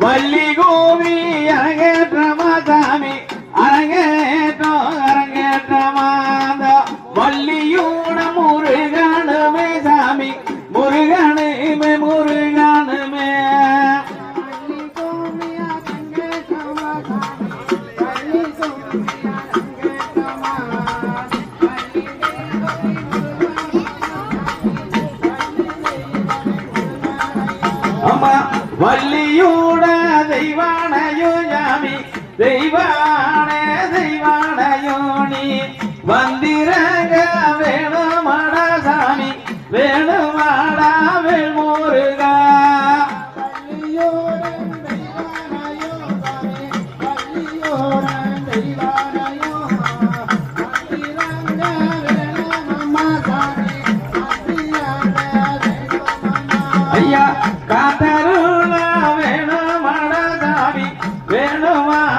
வள்ளி கோவி அரங்கேற்றமா சாமி அரங்கேற்றோ அரங்கேற்றமா அந்த வள்ளியூட முருகனுமே சாமி. முருகனுமே முருகனுமே. அம்மா வள்ளியூட தெய்வானையோ யாமி தெய்வானே தெய்வானையோ நீ. வந்திரங்க வேணுமாடா சாமி வேணுமாடா வேல்முருகா. ஐயா வேணுமாடா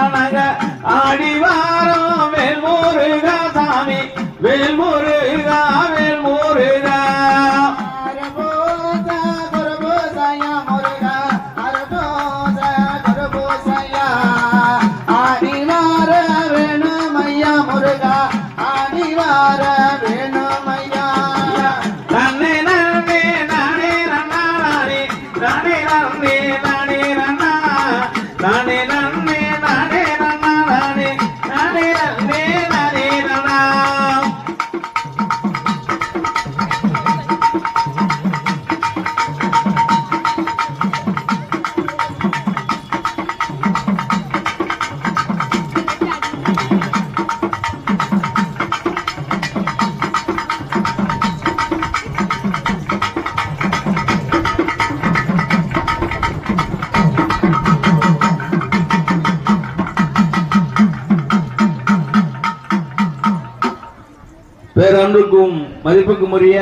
குருபூசயானக ஆடிவாரம் வேல்முருகா சாமி வேல்முருகா வேல்முருகா. நன்னே நன்னே நானே நன்னா நானே நானே நன்னே நானே பேரன்புக்கும் மதிப்புக்கும் உரிய